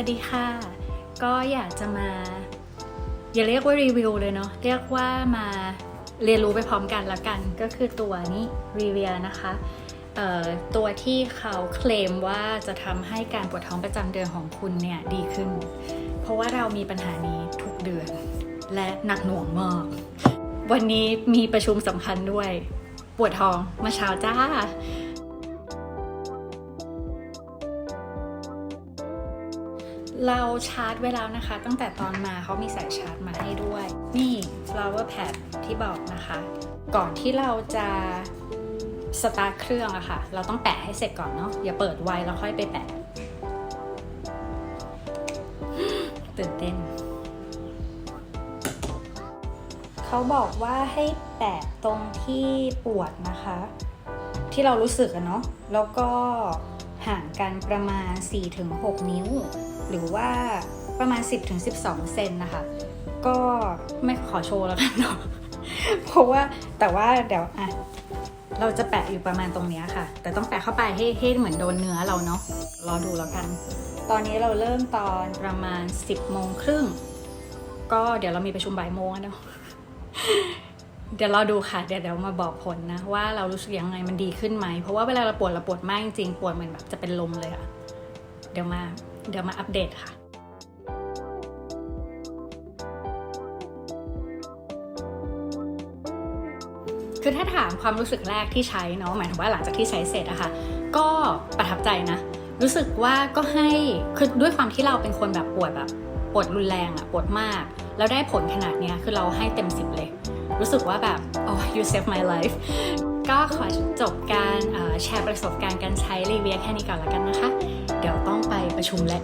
วัสดีค่ะ ก็อยากจะมา อย่าเรียกว่ารีวิวเลยเนาะเรียกว่ามาเรียนรู้ไปพร้อมกันละกันก็คือตัวนี้รีเวียนะคะตัวที่เขาเคลมว่าจะทำให้การปวดท้องประจำเดือนของคุณเนี่ยดีขึ้น เพราะว่าเรามีปัญหานี้ทุกเดือน และหนักหน่วงมาก วันนี้มีประชุมสำคัญด้วย ปวดท้องมื่อเช้าจ้า เราชาร์จไว้แล้วนะคะ ตั้งแต่ตอนมาเขามีสายชาร์จมาให้ด้วย นี่ flower pad ที่บอกนะคะ ก่อนที่เราจะสตาร์ทเครื่องอะค่ะ เราต้องแปะให้เสร็จก่อนเนาะอย่าเปิดไวแล้วค่อยไปแปะตื่นเต้น เขาบอกว่าให้แปะตรงที่ปวดนะคะ ที่เรารู้สึกอะเนาะแล้วก็ ห่างกันประมาณ 4-6 นิ้ว หรือว่าประมาณ 10-12 เซนนะคะ ก็ไม่ขอโชว์แล้วกันเนาะเพราะว่าแต่ว่าเดี๋ยวอะเราจะแปะอยู่ประมาณตรงนี้ค่ะ แต่ต้องแปะเข้าไปให้ให้เหมือนโดนเนื้อเราเนาะรอดูแล้วกัน ตอนนี้เราเริ่มตอนประมาณ 10โมงครึ่ง ก็เดี๋ยวเรามีประชุมบ่ายโมงเนาะ เดี๋ยวเราดูค่ะ เดี๋ยวเดี๋ยวมาบอกผลนะ ว่าเรารู้สึกยังไงมันดีขึ้นไหม เพราะว่าเวลาเราปวดเราปวดมากจริงๆปวดเหมือนแบบจะเป็นลมเลยอะเดี๋ยวมาเดี๋ยวมาอัปเดตค่ะคือถ้าถามความรู้สึกแรกที่ใช้เนาะหมายถึงว่าหลังจากที่ใช้เสร็จอะค่ะก็ประทับใจนะ รู้สึกว่าก็ให้คือด้วยความที่เราเป็นคนแบบปวดแบบปวดรุนแรงอะปวดมาก แล้วได้ผลขนาดเนี้ยคือเราให้เต็มสิบเลย รู้สึกว่าแบบโอ้ you save my life ก็ขอจบการแชร์ประสบการณ์การใช้รีเวียแค่นี้ก่อนแล้วกันนะคะ เดี๋ยวต้องไปประชุมแล้ว